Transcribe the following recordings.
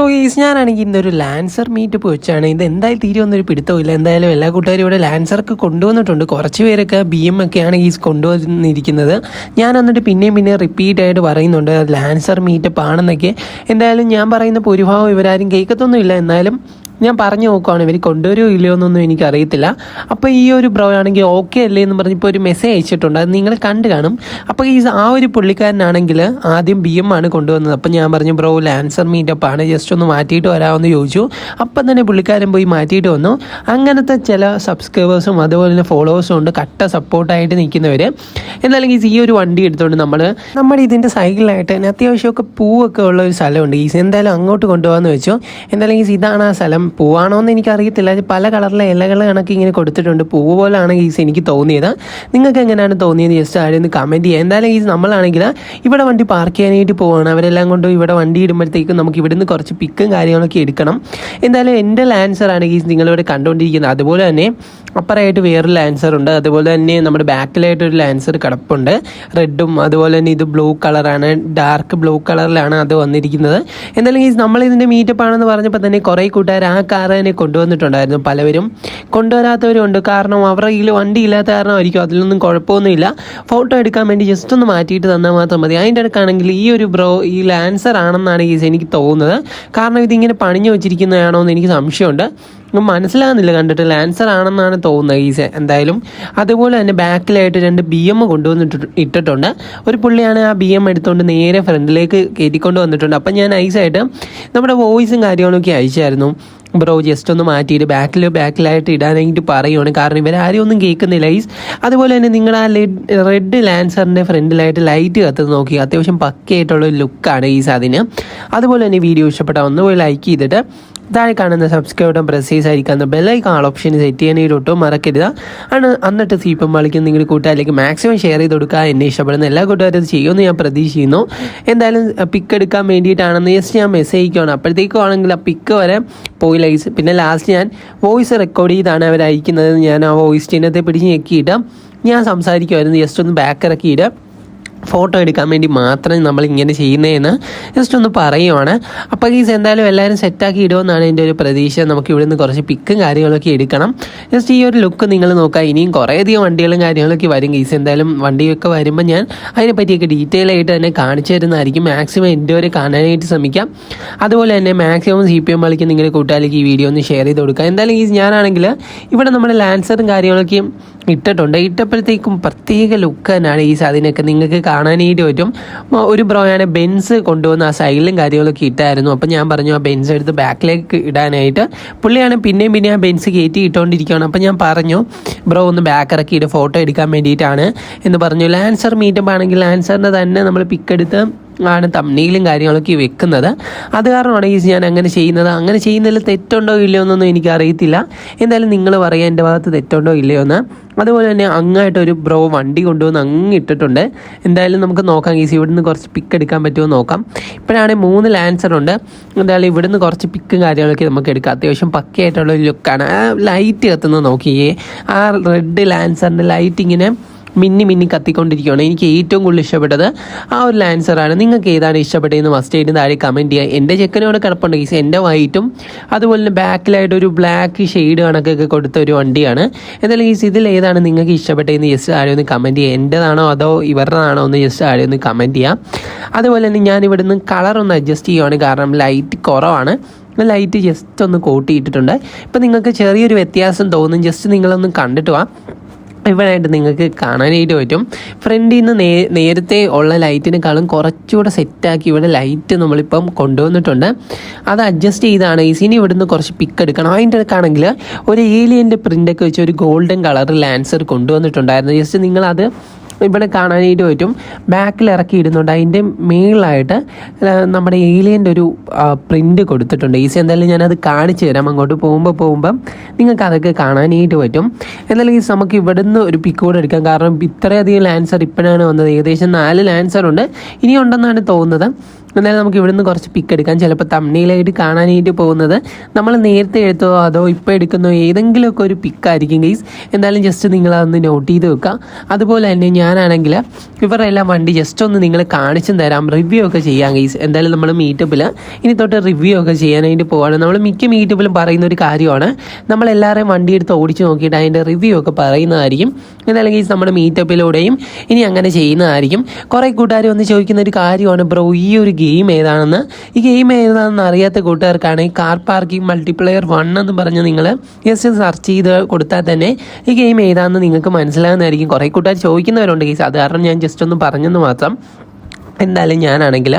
So is ഞാനാണെങ്കിൽ ഇന്നൊരു Lancer meetup വെച്ചാണ്. ഇത് എന്തായാലും തീരുമെന്നൊരു പിടുത്തമില്ല എന്തായാലും എല്ലാ കൂട്ടുകാരും ഇവിടെ ലാൻസർക്ക് കൊണ്ടുവന്നിട്ടുണ്ട്. കുറച്ച് പേരൊക്കെ ബി എം ഒക്കെയാണ് ഈ കൊണ്ടുവന്നിരിക്കുന്നത്. ഞാൻ എന്നിട്ട് പിന്നെയും പിന്നെയും റിപ്പീറ്റ് ആയിട്ട് പറയുന്നുണ്ട്. ലാൻസർ മീറ്റപ്പ് ആണെന്നൊക്കെ എന്തായാലും ഞാൻ പറയുന്ന ഭൂരിഭാഗം ഇവരാരും കേൾക്കത്തൊന്നുമില്ല. എന്നാലും ഞാൻ പറഞ്ഞു നോക്കുവാണ് ഇവർ കൊണ്ടുവരുമോ ഇല്ലയോ എന്നൊന്നും എനിക്കറിയത്തില്ല. അപ്പോൾ ഈ ഒരു ബ്രോ ആണെങ്കിൽ ഓക്കെ അല്ലേ എന്ന് പറഞ്ഞ് ഇപ്പോൾ ഒരു മെസ്സേജ് അയച്ചിട്ടുണ്ട്. അത് നിങ്ങൾ കണ്ടു കാണും. അപ്പോൾ ഈ ആ ഒരു പുള്ളിക്കാരനാണെങ്കിൽ ആദ്യം ബി എം ആണ് കൊണ്ടുവന്നത്. അപ്പോൾ ഞാൻ പറഞ്ഞു ബ്രോ ലാൻസർ മീറ്റ് മീറ്റപ്പ് ആണ്. ജസ്റ്റ് ഒന്ന് മാറ്റിയിട്ട് വരാമെന്ന് ചോദിച്ചു. അപ്പം തന്നെ പുള്ളിക്കാരൻ പോയി മാറ്റിയിട്ട് വന്നു. അങ്ങനത്തെ ചില സബ്സ്ക്രൈബേഴ്സും അതുപോലെ തന്നെ ഫോളോവേഴ്സും ഉണ്ട്. കട്ട സപ്പോർട്ടായിട്ട് നിൽക്കുന്നവർ എന്നാലും ഈ ഒരു വണ്ടി എടുത്തുകൊണ്ട് നമ്മൾ നമ്മുടെ ഇതിന്റെ തന്നെ അത്യാവശ്യമൊക്കെ പൂവൊക്കെ ഉള്ള ഒരു സ്ഥലമുണ്ട്. ഈ എന്തായാലും അങ്ങോട്ട് കൊണ്ടുപോകാമെന്ന് വെച്ചു. എന്തായാലും ഇതാണ് ആ സ്ഥലം. പൂവാണോ എന്ന് എനിക്കറിയത്തില്ല പല കളറിലെ ഇലകൾ കണക്ക് ഇങ്ങനെ കൊടുത്തിട്ടുണ്ട്. പൂവ് പോലാണ് ഗീസ് എനിക്ക് തോന്നിയത്. നിങ്ങൾക്ക് എങ്ങനെയാണ് തോന്നിയത്? ജസ്റ്റ് ആരും ഒന്ന് കമന്റ് ചെയ്യുക എന്തായാലും ഗീസ് നമ്മളാണെങ്കിൽ ഇവിടെ വണ്ടി പാർക്ക് ചെയ്യാനായിട്ട് പോവാണ്. അവരെല്ലാം കൊണ്ടും ഇവിടെ വണ്ടി ഇടുമ്പോഴത്തേക്കും നമുക്ക് ഇവിടുന്ന് കുറച്ച് പിക്കും കാര്യങ്ങളൊക്കെ എടുക്കണം. എന്തായാലും എന്റെ ലാൻസർ ഗീസ് നിങ്ങളിവിടെ കണ്ടുകൊണ്ടിരിക്കുന്നത് അതുപോലെ തന്നെ അപ്പറായിട്ട് വേറൊരു ലാൻസർ ഉണ്ട്. അതുപോലെ തന്നെ നമ്മുടെ ബാക്കിലായിട്ട് ഒരു ലാൻസർ കിടപ്പുണ്ട്. റെഡും അതുപോലെ തന്നെ ഇത് ബ്ലൂ കളറാണ് ഡാർക്ക് ബ്ലൂ കളറിലാണ് അത് വന്നിരിക്കുന്നത്. എന്തായാലും ഗീസ് നമ്മൾ ഇതിന്റെ മീറ്റപ്പ് ആണെന്ന് പറഞ്ഞപ്പോൾ തന്നെ കുറേ കൂട്ടുകാർ ആ കാർ തന്നെ കൊണ്ടുവന്നിട്ടുണ്ടായിരുന്നു പലവരും. കൊണ്ടുവരാത്തവരും ഉണ്ട് കാരണം അവരുടെ കയ്യിൽ വണ്ടി ഇല്ലാത്ത കാരണമായിരിക്കും അതിലൊന്നും കുഴപ്പമൊന്നുമില്ല. ഫോട്ടോ എടുക്കാൻ വേണ്ടി ജസ്റ്റ് ഒന്ന് മാറ്റിയിട്ട് തന്നാൽ മാത്രം മതി. അതിന്റെ ഇടക്കാണെങ്കിൽ ഈ ഒരു ബ്രോ ഈ ലാൻസർ ആണെന്നാണ് എനിക്ക് തോന്നുന്നത്. കാരണം ഇതിങ്ങനെ പണിഞ്ഞു വെച്ചിരിക്കുന്നതാണോ എന്ന് എനിക്ക് സംശയമുണ്ട്. മനസ്സിലാകുന്നില്ല കണ്ടിട്ട് ലാൻസർ ആണെന്നാണ് തോന്നുന്നത് ഈ എന്തായാലും. അതുപോലെ തന്നെ ബാക്കിലായിട്ട് രണ്ട് ബി എം കൊണ്ടുവന്നിട്ട് ഇട്ടിട്ടുണ്ട്. ഒരു പുള്ളിയാണ് ആ ബി എം എടുത്തുകൊണ്ട് നേരെ ഫ്രണ്ടിലേക്ക് കയറ്റിക്കൊണ്ട് വന്നിട്ടുണ്ട്. അപ്പം ഞാൻ ഐസായിട്ട് നമ്മുടെ വോയിസും കാര്യങ്ങളൊക്കെ അയച്ചായിരുന്നു. ബ്രോ ജസ്റ്റ് ഒന്ന് മാറ്റിയിട്ട് ബാക്കിൽ ബാക്കിലായിട്ട് ഇടാനായിട്ട് പറയുവാണ്. കാരണം ഇവരാരും ഒന്നും കേൾക്കുന്നില്ല ഐസ് അതുപോലെ തന്നെ നിങ്ങൾ ആ റെഡ് ലാൻസറിന്റെ ഫ്രണ്ടിലായിട്ട് ലൈറ്റ് കത്തുന്നത് നോക്കി. അത്യാവശ്യം പക്കയായിട്ടുള്ള ലുക്കാണ് ഈസ് അതിന് അതുപോലെ തന്നെ വീഡിയോ ഇഷ്ടപ്പെട്ടാൽ ഒന്ന് പോയി ലൈക്ക് ചെയ്തിട്ട് താഴെ കാണുന്ന subscribe button press ചെയ്തായിരിക്കുന്ന bell icon all option set ചെയ്യാനായിട്ട് ഒട്ടും മറക്കരുത്. ആണ് എന്നിട്ട് സീപ്പം കളിക്കുന്ന നിങ്ങളുടെ കൂട്ടുകാരിലേക്ക് മാക്സിമം ഷെയർ ചെയ്ത് കൊടുക്കുക. എന്നെ ഇഷ്ടപ്പെടുന്ന എല്ലാ കൂട്ടുകാരും ചെയ്യുമെന്ന് ഞാൻ പ്രതീക്ഷിക്കുന്നു. എന്തായാലും പിക്ക് എടുക്കാൻ വേണ്ടിയിട്ടാണെന്ന് ജസ്റ്റ് ഞാൻ മെസ്സേജ് അയക്കുകയാണ്. അപ്പോഴത്തേക്കും ആണെങ്കിൽ ആ പിക്ക് വരെ പോയി ലൈസ് പിന്നെ ലാസ്റ്റ് ഞാൻ വോയിസ് റെക്കോർഡ് ചെയ്താണ് അവർ അയക്കുന്നത് ഞാൻ ആ വോയിസ് ചിഹ്നത്തെ പിടിച്ച് ഞെക്കിയിട്ട് ഞാൻ സംസാരിക്കുമായിരുന്നു ജസ്റ്റ് ഒന്ന് ബാക്ക് ഇറക്കിയിട്ട്. ഫോട്ടോ എടുക്കാൻ വേണ്ടി മാത്രം നമ്മൾ ഇങ്ങനെ ചെയ്യുന്നതെന്ന് ജസ്റ്റ് ഒന്ന് പറയുവാണ്. അപ്പോൾ ഗീസ് എന്തായാലും എല്ലാവരും സെറ്റാക്കി ഇടുമെന്നാണ് എന്റെ ഒരു പ്രതീക്ഷ. നമുക്ക് ഇവിടെ നിന്ന് കുറച്ച് പിക്കും കാര്യങ്ങളൊക്കെ എടുക്കണം. ജസ്റ്റ് ഈ ഒരു ലുക്ക് നിങ്ങൾ നോക്കുക. ഇനിയും കുറേയധികം വണ്ടികളും കാര്യങ്ങളൊക്കെ വരും ഗീസ് എന്തായാലും വണ്ടിയൊക്കെ വരുമ്പോൾ ഞാൻ അതിനെ പറ്റിയൊക്കെ ഡീറ്റെയിൽ ആയിട്ട് തന്നെ കാണിച്ചു തരുന്നതായിരിക്കും. മാക്സിമം എന്റെ ഒരു കാണാനായിട്ട് ശ്രമിക്കാം. അതുപോലെ തന്നെ മാക്സിമം സി പി എം കളിക്ക് നിങ്ങളുടെ കൂട്ടുകാരിലേക്ക് ഈ വീഡിയോ ഒന്ന് ഷെയർ ചെയ്ത് കൊടുക്കുക. എന്തായാലും ഗീസ് ഞാനാണെങ്കിൽ ഇവിടെ നമ്മുടെ ലാൻസറും കാര്യങ്ങളൊക്കെയും ഇട്ടിട്ടുണ്ട്. ഇട്ടപ്പോഴത്തേക്കും പ്രത്യേക ലുക്ക് തന്നെയാണ് ഈ സാധനമൊക്കെ നിങ്ങൾക്ക് കാണാനായിട്ട് പറ്റും ഒരു ബ്രോയാണ് ബെൻസ് കൊണ്ടുവന്ന് ആ സൈഡിലും കാര്യങ്ങളൊക്കെ ഇട്ടായിരുന്നു. അപ്പം ഞാൻ പറഞ്ഞു ആ ബെൻസ് എടുത്ത് ബാക്കിലേക്ക് ഇടാനായിട്ട്. പുള്ളിയാണ് പിന്നെയും പിന്നെ ആ ബെൻസ് കയറ്റി ഇട്ടുകൊണ്ടിരിക്കുകയാണ് അപ്പം ഞാൻ പറഞ്ഞു ബ്രോ ഒന്ന് ബാക്ക് ഇറക്കിയിട്ട് ഫോട്ടോ എടുക്കാൻ വേണ്ടിയിട്ടാണ്. എന്ന് പറഞ്ഞു ലാൻസർ മീറ്റപ്പ് ആണെങ്കിൽ ലാൻസറിന്റെ തന്നെ നമ്മൾ പിക്ക് എടുത്ത് ആണ് തമ്മിലും കാര്യങ്ങളൊക്കെ വെക്കുന്നത്. അത് കാരണമാണ് ഈ ഞാൻ അങ്ങനെ ചെയ്യുന്നത്. അങ്ങനെ ചെയ്യുന്നതിൽ തെറ്റുണ്ടോ ഇല്ലയോ എന്നൊന്നും എനിക്ക് അറിയത്തില്ല എന്തായാലും നിങ്ങൾ പറയാം എന്റെ ഭാഗത്ത് തെറ്റുണ്ടോ ഇല്ലയോ എന്ന്. അതുപോലെ തന്നെ അങ്ങായിട്ട് ഒരു ബ്രോ വണ്ടി കൊണ്ടുവന്ന് അങ്ങ് ഇട്ടിട്ടുണ്ട്. എന്തായാലും നമുക്ക് നോക്കാം ഈസി ഇവിടുന്ന് കുറച്ച് പിക്ക് എടുക്കാൻ പറ്റുമോ നോക്കാം. ഇപ്പോഴാണെങ്കിൽ മൂന്ന് ലാൻസർ ഉണ്ട്. എന്തായാലും ഇവിടുന്ന് കുറച്ച് പിക്കും കാര്യങ്ങളൊക്കെ നമുക്ക് എടുക്കാം. അത്യാവശ്യം പക്കയായിട്ടുള്ള ഒരു ലുക്കാണ് ആ ലൈറ്റ് കത്തുന്നത് നോക്കിയേ. ആ റെഡ് ലാൻസറിന്റെ ലൈറ്റിങ്ങിനെ മിന്നി മിന്നി കത്തിക്കൊണ്ടിരിക്കുകയാണ്. എനിക്ക് ഏറ്റവും കൂടുതൽ ഇഷ്ടപ്പെട്ടത് ആ ഒരു ലാൻസറാണ് നിങ്ങൾക്ക് ഏതാണ് ഇഷ്ടപ്പെട്ടതെന്ന് മസ്റ്റ് ആയിട്ട് താഴെ കമന്റ് ചെയ്യുക എന്റെ ചെക്കനോട് കിടപ്പുണ്ട്. ഗീസ് എന്റെ വൈറ്റും അതുപോലെ തന്നെ ബാക്കിലായിട്ട് ഒരു ബ്ലാക്ക് ഷെയ്ഡ് കണക്കൊക്കെ കൊടുത്ത ഒരു വണ്ടിയാണ്. എന്നാലും ഗീസ് ഇതിൽ ഏതാണ് നിങ്ങൾക്ക് ഇഷ്ടപ്പെട്ടതെന്ന് ജസ്റ്റ് ആരും ഒന്ന് കമന്റ് ചെയ്യുക എന്റെതാണോ അതോ ഇവരുടെതാണോ ഒന്ന് ജസ്റ്റ് ആരും ഒന്ന് കമന്റ് ചെയ്യാം. അതുപോലെ തന്നെ ഞാൻ ഇവിടുന്ന് കളർ ഒന്ന് അഡ്ജസ്റ്റ് ചെയ്യുവാണ്. കാരണം ലൈറ്റ് കുറവാണ്. ലൈറ്റ് ജസ്റ്റ് ഒന്ന് കൂട്ടിയിട്ടിട്ടുണ്ട്. ഇപ്പം നിങ്ങൾക്ക് ചെറിയൊരു വ്യത്യാസം തോന്നും. ജസ്റ്റ് നിങ്ങളൊന്ന് കണ്ടിട്ട് വാ. ഇവിടെയായിട്ട് നിങ്ങൾക്ക് കാണാനായിട്ട് പറ്റും. ഫ്രണ്ടിൽ നിന്ന് നേ നേരത്തെ ഉള്ള ലൈറ്റിനേക്കാളും കുറച്ചുകൂടെ സെറ്റാക്കി ഇവിടെ ലൈറ്റ് നമ്മളിപ്പം കൊണ്ടുവന്നിട്ടുണ്ട്. അത് അഡ്ജസ്റ്റ് ചെയ്താണ്. ഈ സീനി ഇവിടുന്ന് കുറച്ച് പിക്ക് എടുക്കണം. അതിന്റെ അടുക്കാണെങ്കിൽ ഒരു ഏലിയന്റെ പ്രിന്റൊക്കെ വെച്ച് ഒരു ഗോൾഡൻ കളർ ലാൻസർ കൊണ്ടുവന്നിട്ടുണ്ടായിരുന്നു. ജസ്റ്റ് നിങ്ങളത് ഇവിടെ കാണാനായിട്ട് പറ്റും. ബാക്കിൽ ഇറക്കി ഇടുന്നുണ്ട്. അതിന്റെ മേളിലായിട്ട് നമ്മുടെ ഏലിയന്റെ ഒരു പ്രിന്റ് കൊടുത്തിട്ടുണ്ട്. ഈസി എന്തായാലും ഞാനത് കാണിച്ചു തരാം. അങ്ങോട്ട് പോകുമ്പോൾ പോകുമ്പം നിങ്ങൾക്ക് അതൊക്കെ കാണാനായിട്ട് പറ്റും. എന്നാലും ഈസ് നമുക്ക് ഇവിടുന്ന് ഒരു പിക്ക് കൂടെ എടുക്കാം. കാരണം ഇത്രയധികം ലാൻസർ ഇപ്പോഴാണ് വന്നത്. ഏകദേശം നാല് ലാൻസർ ഉണ്ട്. ഇനി ഉണ്ടെന്നാണ് തോന്നുന്നത്. എന്നാലും നമുക്ക് ഇവിടുന്ന് കുറച്ച് പിക്ക് എടുക്കാം. ചിലപ്പോൾ തമ്മിലായിട്ട് കാണാനായിട്ട് പോകുന്നത് നമ്മൾ നേരത്തെ എടുത്തോ അതോ ഇപ്പോൾ എടുക്കുന്നോ ഏതെങ്കിലുമൊക്കെ ഒരു പിക്കായിരിക്കും ഗൈസ് എന്തായാലും ജസ്റ്റ് നിങ്ങൾ അതൊന്ന് നോട്ട് ചെയ്ത് വെക്കുക അതുപോലെ തന്നെ ഞാനാണെങ്കിൽ ഇവരുടെ എല്ലാം വണ്ടി ജസ്റ്റ് ഒന്ന് നിങ്ങൾ കാണിച്ചും തരാം. റിവ്യൂ ഒക്കെ ചെയ്യാം ഗൈസ് എന്തായാലും നമ്മൾ മീറ്റപ്പിൽ ഇനി തൊട്ട് റിവ്യൂ ഒക്കെ ചെയ്യാനായിട്ട് പോവാണ്. നമ്മൾ മിക്ക മീറ്റപ്പിലും പറയുന്ന ഒരു കാര്യമാണ്. നമ്മൾ എല്ലാവരെയും വണ്ടി എടുത്ത് ഓടിച്ച് നോക്കിയിട്ട് അതിന്റെ റിവ്യൂ ഒക്കെ പറയുന്നതായിരിക്കും. എന്തായാലും ഗൈസ് നമ്മുടെ മീറ്റപ്പിലൂടെയും ഇനി അങ്ങനെ ചെയ്യുന്നതായിരിക്കും. കുറേ കൂട്ടുകാർ വന്ന് ചോദിക്കുന്ന ഒരു കാര്യമാണ് ബ്രോ ഈ ഒരു ഗെയിം ഏതാണെന്ന്? ഈ ഗെയിം ഏതാണെന്ന് അറിയാത്ത കൂട്ടുകാർക്കാണ് ഈ കാർ പാർക്കിംഗ് മൾട്ടിപ്ലെയർ വൺ എന്ന് പറഞ്ഞ് നിങ്ങൾ ജസ്റ്റ് സെർച്ച് ചെയ്ത് കൊടുത്താൽ തന്നെ ഈ ഗെയിം ഏതാണെന്ന് നിങ്ങൾക്ക് മനസ്സിലാകുന്നതായിരിക്കും. കുറേ കൂട്ടുകാർ ചോദിക്കുന്നവരുണ്ട് ഗെയ്സ് അത് കാരണം ഞാൻ ജസ്റ്റ് ഒന്ന് പറഞ്ഞെന്ന് മാത്രം. എന്തായാലും ഞാനാണെങ്കിൽ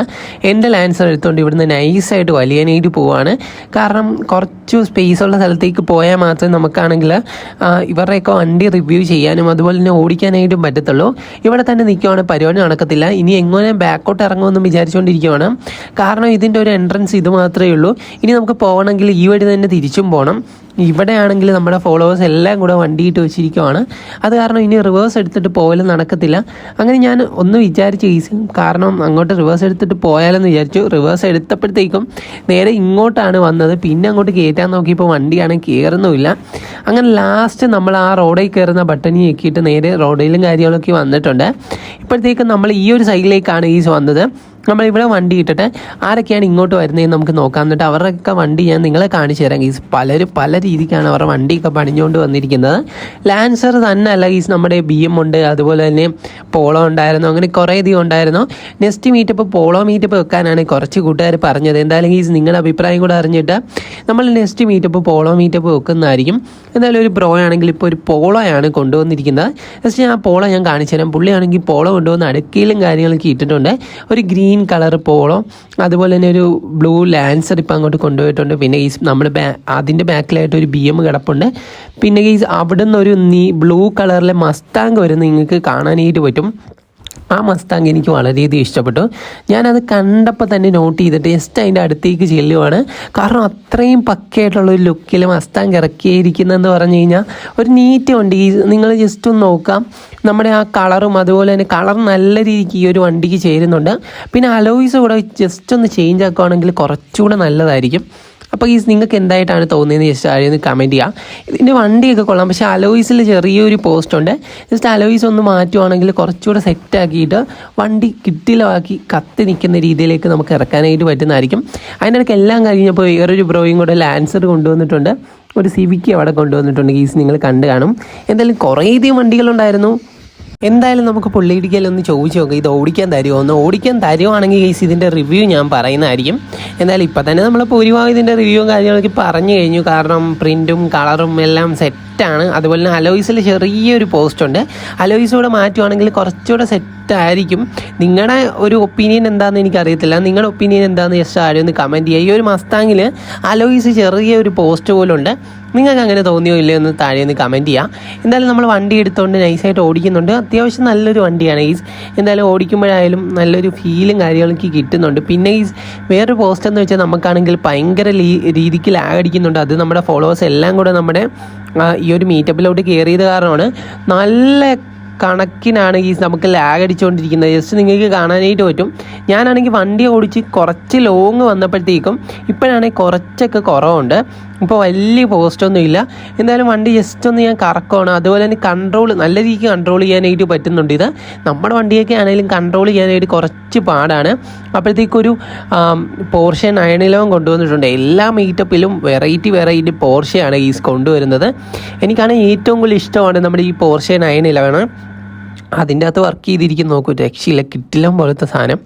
എന്റെ ലാൻസർ എടുത്തുകൊണ്ട് ഇവിടുന്ന് നൈസായിട്ട് വലിയനായിട്ട് പോവാണ്. കാരണം കുറച്ച് സ്പേസ് ഉള്ള സ്ഥലത്തേക്ക് പോയാൽ മാത്രമേ നമുക്കാണെങ്കിൽ ഇവരുടെയൊക്കെ വണ്ടി റിവ്യൂ ചെയ്യാനും അതുപോലെ തന്നെ ഓടിക്കാനായിട്ടും പറ്റത്തുള്ളൂ. ഇവിടെ തന്നെ നിൽക്കുവാണ് പരിപാടി നടക്കത്തില്ല. ഇനി എങ്ങനെ ബാക്കോട്ട് ഇറങ്ങുമെന്നും വിചാരിച്ചുകൊണ്ടിരിക്കുവാണ് കാരണം ഇതിന്റെ ഒരു എൻട്രൻസ് ഇത് മാത്രമേ ഉള്ളൂ. ഇനി നമുക്ക് പോകണമെങ്കിൽ ഈ വഴി തന്നെ തിരിച്ചും പോകണം ഇവിടെയാണെങ്കിൽ നമ്മുടെ ഫോളോവേഴ്സ് എല്ലാം കൂടെ വണ്ടിയിട്ട് വെച്ചിരിക്കുവാണ്. അത് കാരണം ഇനി റിവേഴ്സ് എടുത്തിട്ട് പോയാലും നടക്കത്തില്ല. അങ്ങനെ ഞാൻ ഒന്ന് വിചാരിച്ചു ഈസി കാരണം അങ്ങോട്ട് റിവേഴ്സ് എടുത്തിട്ട് പോയാലെന്ന് വിചാരിച്ചു. റിവേഴ്സ് എടുത്തപ്പോഴത്തേക്കും നേരെ ഇങ്ങോട്ടാണ് വന്നത്. പിന്നെ അങ്ങോട്ട് കയറ്റാൻ നോക്കിയപ്പോൾ വണ്ടിയാണെങ്കിൽ കയറുന്നുമില്ല അങ്ങനെ ലാസ്റ്റ് നമ്മൾ ആ റോഡിൽ കയറുന്ന ബട്ടണി ഞെക്കിയിട്ട് നേരെ റോഡിലും കാര്യങ്ങളൊക്കെ വന്നിട്ടുണ്ട്. ഇപ്പോഴത്തേക്കും നമ്മൾ ഈ ഒരു സൈഡിലേക്കാണ് ഈസ് വന്നത്. നമ്മൾ ഇവിടെ വണ്ടി ഇട്ടിട്ട് ആരൊക്കെയാണ് ഇങ്ങോട്ട് വരുന്നതെന്ന് നമുക്ക് നോക്കാം. എന്നിട്ട് അവരുടെയൊക്കെ വണ്ടി ഞാൻ നിങ്ങളെ കാണിച്ചു തരാം. ഗീസ് പലരും പല രീതിക്കാണ് അവരുടെ വണ്ടിയൊക്കെ പണിഞ്ഞുകൊണ്ട് വന്നിരിക്കുന്നത്. ലാൻസർ തന്നെ അല്ല ഗീസ് നമ്മുടെ ബി എം ഉണ്ട് അതുപോലെ തന്നെ പോളോ ഉണ്ടായിരുന്നു അങ്ങനെ കുറേ അധികം ഉണ്ടായിരുന്നു. നെക്സ്റ്റ് മീറ്റപ്പ് പോളോ മീറ്റപ്പ് വെക്കാനാണ് കുറച്ച് കൂട്ടുകാർ പറഞ്ഞത്. എന്തായാലും ഗീസ് നിങ്ങളുടെ അഭിപ്രായം കൂടെ അറിഞ്ഞിട്ട് നമ്മൾ നെക്സ്റ്റ് മീറ്റപ്പ് പോളോ മീറ്റപ്പ് വെക്കുന്നതായിരിക്കും. എന്തായാലും ഒരു ബ്രോ ആണെങ്കിൽ ഇപ്പോൾ ഒരു പോളോയാണ് കൊണ്ടുവന്നിരിക്കുന്നത്. ജസ്റ്റ് ഞാൻ പോളോ ഞാൻ കാണിച്ചു തരാം. പുള്ളിയാണെങ്കിൽ പോളോ കൊണ്ടുവന്ന് അടുക്കയിലും കാര്യങ്ങളൊക്കെ ഇട്ടിട്ടുണ്ട്. ഒരു ഗ്രീൻ കളർ പോളോ അതുപോലെ തന്നെ ഒരു ബ്ലൂ ലാൻസർ ഇപ്പം അങ്ങോട്ട് കൊണ്ടുപോയിട്ടുണ്ട്. പിന്നെ ഈ നമ്മൾ ബാ അതിന്റെ ബാക്കിലായിട്ട് ഒരു ബി എം കിടപ്പുണ്ട്. പിന്നെ ഈ അവിടെ നിന്നൊരു നീ ബ്ലൂ കളറിലെ മസ്താങ്ക് വരെ നിങ്ങൾക്ക് കാണാനായിട്ട് പറ്റും. ആ മസ്താങ് എനിക്ക് വളരെയധികം ഇഷ്ടപ്പെട്ടു. ഞാനത് കണ്ടപ്പോൾ തന്നെ നോട്ട് ചെയ്തിട്ട് ജസ്റ്റ് അതിന്റെ അടുത്തേക്ക് ചെല്ലുവാണ്. കാരണം അത്രയും പക്കയായിട്ടുള്ള ഒരു ലുക്കിൽ മസ്താങ് ഇറക്കിയിരിക്കുന്നതെന്ന് പറഞ്ഞു കഴിഞ്ഞാൽ ഒരു നീറ്റ് വണ്ടി. നിങ്ങൾ ജസ്റ്റ് ഒന്ന് നോക്കാം. നമ്മുടെ ആ കളറും അതുപോലെ തന്നെ കളർ നല്ല രീതിക്ക് ഈ ഒരു വണ്ടിക്ക് ചേരുന്നുണ്ട്. പിന്നെ അലോയ്സ് കൂടെ ജസ്റ്റ് ഒന്ന് ചേഞ്ച് ആക്കുവാണെങ്കിൽ കുറച്ചുകൂടെ നല്ലതായിരിക്കും. അപ്പോൾ ഈ നിങ്ങൾക്ക് എന്തായിട്ടാണ് തോന്നിയതെന്ന് ജസ്റ്റ് ആരെയൊന്ന് കമന്റ് ചെയ്യാം. ഇതിന്റെ വണ്ടിയൊക്കെ കൊള്ളാം. പക്ഷേ അലോയിസിൽ ചെറിയൊരു പോസ്റ്റ് ഉണ്ട്. ജസ്റ്റ് അലോയിസ് ഒന്ന് മാറ്റുവാണെങ്കിൽ കുറച്ചുകൂടെ സെറ്റ് ആക്കിയിട്ട് വണ്ടി കിട്ടിലാക്കി കത്തി നിൽക്കുന്ന രീതിയിലേക്ക് നമുക്ക് ഇറക്കാനായിട്ട് പറ്റുന്നതായിരിക്കും. അതിനിടയ്ക്ക് എല്ലാം കഴിഞ്ഞപ്പോൾ വേറൊരു ബ്രോയും കൂടെ ലാൻസർ കൊണ്ടുവന്നിട്ടുണ്ട്. ഒരു സിവിക്ക് അവിടെ കൊണ്ടുവന്നിട്ടുണ്ട്. ഗീസ് നിങ്ങൾ കണ്ടു കാണും. എന്തായാലും കുറേയധികം വണ്ടികളുണ്ടായിരുന്നു. എന്തായാലും നമുക്ക് പുള്ളിയിടിക്കലൊന്ന് ചോദിച്ചു നോക്കാം. ഇത് ഓടിക്കാൻ തരുമോ? ഒന്ന് ഓടിക്കാൻ തരുവാണെങ്കിൽ കേസ് ഇതിന്റെ റിവ്യൂ ഞാൻ പറയുന്നതായിരിക്കും. എന്തായാലും ഇപ്പം തന്നെ നമ്മൾ ഭൂരിഭാഗം ഇതിന്റെ റിവ്യൂവും കാര്യങ്ങളൊക്കെ പറഞ്ഞു കഴിഞ്ഞു. കാരണം പ്രിന്റും കളറും എല്ലാം സെറ്റാണ്. അതുപോലെ തന്നെ അലോയ്സിൽ ചെറിയൊരു പോസ്റ്റ് ഉണ്ട്. അലോയ്സ് കൂടെ മാറ്റുവാണെങ്കിൽ കുറച്ചുകൂടെ സെറ്റായിരിക്കും നിങ്ങളുടെ ഒരു ഒപ്പീനിയൻ എന്താണെന്ന് എനിക്കറിയത്തില്ല. നിങ്ങളുടെ ഒപ്പീനിയൻ എന്താണെന്ന് ജസ്റ്റ് ആരും ഒന്ന് കമന്റ് ചെയ്യുക. ഈ ഒരു മസ്താങ്ങിൽ അലോയ്സ് ചെറിയൊരു പോസ്റ്റ് പോലുണ്ട്. നിങ്ങൾക്ക് അങ്ങനെ തോന്നിയോ ഇല്ലയോ എന്ന് താഴെ ഒന്ന് കമന്റ് ചെയ്യാം എന്തായാലും നമ്മൾ വണ്ടി എടുത്തുകൊണ്ട് നൈസായിട്ട് ഓടിക്കുന്നുണ്ട്. അത്യാവശ്യം നല്ലൊരു വണ്ടിയാണ് ഈസ് എന്തായാലും ഓടിക്കുമ്പോഴായാലും നല്ലൊരു ഫീലും കാര്യങ്ങളൊക്കെ കിട്ടുന്നുണ്ട്. പിന്നെ ഈസ് വേറൊരു പോസ്റ്റ് എന്ന് വെച്ചാൽ നമുക്കാണെങ്കിൽ ഭയങ്കര രീതിക്ക് ലാഗ് അടിക്കുന്നുണ്ട്. അത് നമ്മുടെ ഫോളോവേഴ്സ് എല്ലാം കൂടെ നമ്മുടെ ഈ ഒരു മീറ്റപ്പിലോട്ട് കയറിയത് കാരണമാണ് നല്ല കണക്കിനാണ് ഈ നമുക്ക് ലാഗ് അടിച്ചുകൊണ്ടിരിക്കുന്നത് ജസ്റ്റ് നിങ്ങൾക്ക് കാണാനായിട്ട് പറ്റും. ഞാനാണെങ്കിൽ വണ്ടി ഓടിച്ച് കുറച്ച് ലോങ് വന്നപ്പോഴത്തേക്കും ഇപ്പോഴാണെങ്കിൽ കുറച്ചൊക്കെ കുറവുണ്ട്. ഇപ്പോൾ വലിയ പോസ്റ്റൊന്നും ഇല്ല. എന്തായാലും വണ്ടി ജസ്റ്റ് ഒന്ന് ഞാൻ കറക്കമാണ് അതുപോലെ തന്നെ കൺട്രോൾ നല്ല രീതിക്ക് കൺട്രോൾ ചെയ്യാനായിട്ട് പറ്റുന്നുണ്ട് ഇത്. നമ്മുടെ വണ്ടിയൊക്കെ ആണെങ്കിലും കൺട്രോൾ ചെയ്യാനായിട്ട് കുറച്ച് പാടാണ്. അപ്പോഴത്തേക്കൊരു പോർഷൻ അയണിലവും കൊണ്ടുവന്നിട്ടുണ്ട്. എല്ലാ മീറ്റപ്പിലും വെറൈറ്റി വെറൈറ്റി പോർഷയാണ് ഈ കൊണ്ടുവരുന്നത്. എനിക്കാണെങ്കിൽ ഏറ്റവും കൂടുതൽ ഇഷ്ടമാണ് നമ്മുടെ ഈ പോർഷൻ നയൻ ഇലവണ് അതിന്റെ അകത്ത് വർക്ക് ചെയ്തിരിക്കുന്ന. നോക്കൂ രക്ഷയില്ല കിട്ടില്ലം പോലത്തെ സാധനം.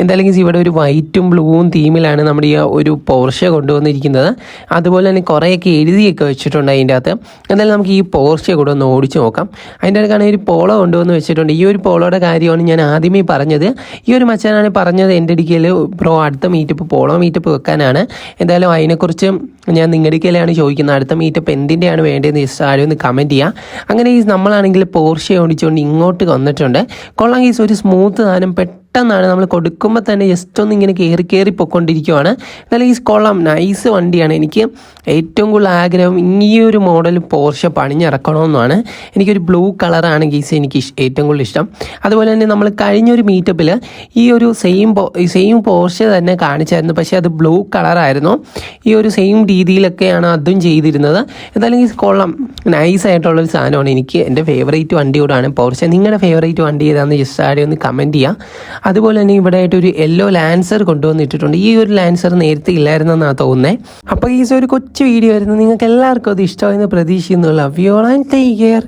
എന്തായാലും ഇവിടെ ഒരു വൈറ്റും ബ്ലൂവും തീമിലാണ് നമ്മുടെ ഈ ഒരു പോർഷ കൊണ്ടുവന്നിരിക്കുന്നത്. അതുപോലെ തന്നെ കുറേയൊക്കെ എഴുതിയൊക്കെ വെച്ചിട്ടുണ്ട് അതിന്റെ അകത്ത്. എന്തായാലും നമുക്ക് ഈ പോർഷ കൂടെ ഒന്ന് ഓടിച്ച് നോക്കാം. അതിന്റെ അടുക്കാണെങ്കിൽ ഒരു പോള കൊണ്ടുവന്ന് വെച്ചിട്ടുണ്ട്. ഈ ഒരു പോളോയുടെ കാര്യമാണ് ഞാൻ ആദ്യമേ പറഞ്ഞത്. ഈ ഒരു മച്ചാനാണ് പറഞ്ഞത് എന്റെ ഇടുക്കിയിൽ ബ്രോ അടുത്ത മീറ്റപ്പ് പോളോ മീറ്റപ്പ് വെക്കാനാണ്. എന്തായാലും അതിനെക്കുറിച്ച് ഞാൻ നിങ്ങളുടെ ഇടയ്ക്കലാണ് ചോദിക്കുന്നത്. അടുത്ത മീറ്റപ്പ് എന്തിന്റെയാണ് വേണ്ടതെന്ന് ആരും ഒന്ന് കമന്റ് ചെയ്യുക അങ്ങനെ ഈ നമ്മളാണെങ്കിൽ പോർഷ ഓടിച്ചുകൊണ്ട് ഇങ്ങോട്ട് വന്നിട്ടുണ്ട്. കൊള്ളാം ഗീസ് ഒരു സ്മൂത്ത് സാധനം പെട്ടെന്ന് പെട്ടെന്നാണ് നമ്മൾ കൊടുക്കുമ്പോൾ തന്നെ ജസ്റ്റ് ഒന്ന് ഇങ്ങനെ കയറി കയറി പൊയ്ക്കൊണ്ടിരിക്കുവാണ്. എന്നാലും ഈ കൊള്ളാം നൈസ് വണ്ടിയാണ്. എനിക്ക് ഏറ്റവും കൂടുതൽ ആഗ്രഹം ഈ ഒരു മോഡൽ പോർഷ പണിഞ്ഞിറക്കണമെന്നാണ്. എനിക്കൊരു ബ്ലൂ കളറാണ് ഗീസ് എനിക്ക് ഏറ്റവും കൂടുതൽ ഇഷ്ടം. അതുപോലെ തന്നെ നമ്മൾ കഴിഞ്ഞൊരു മീറ്റപ്പിൽ ഈ ഒരു സെയിം സെയിം പോർഷ തന്നെ കാണിച്ചായിരുന്നു. പക്ഷേ അത് ബ്ലൂ കളറായിരുന്നു ഈ ഒരു സെയിം രീതിയിലൊക്കെയാണ് അതും ചെയ്തിരുന്നത്. എന്തായാലും ഈ കൊള്ളാം. നൈസ് ആയിട്ടുള്ളൊരു സാധനമാണ്. എനിക്ക് എന്റെ ഫേവറേറ്റ് വണ്ടി കൂടാണ് പോർഷ നിങ്ങളുടെ ഫേവറേറ്റ് വണ്ടി ഏതാണെന്ന് ജസ്റ്റ് ആടെ ഒന്ന് കമന്റ് ചെയ്യുക അതുപോലെ തന്നെ ഇവിടെ ആയിട്ട് ഒരു യെല്ലോ ലാൻസർ കൊണ്ടുവന്നിട്ടിട്ടുണ്ട്. ഈ ഒരു ലാൻസർ നേരത്തെ ഇല്ലായിരുന്നെന്നാണ് തോന്നുന്നത് അപ്പോൾ ഈ ഒരു കൊച്ചു വീഡിയോ ആയിരുന്നു. നിങ്ങൾക്ക് എല്ലാവർക്കും അത് ഇഷ്ടമായെന്ന് പ്രതീക്ഷിക്കുന്നു. Love you all and take care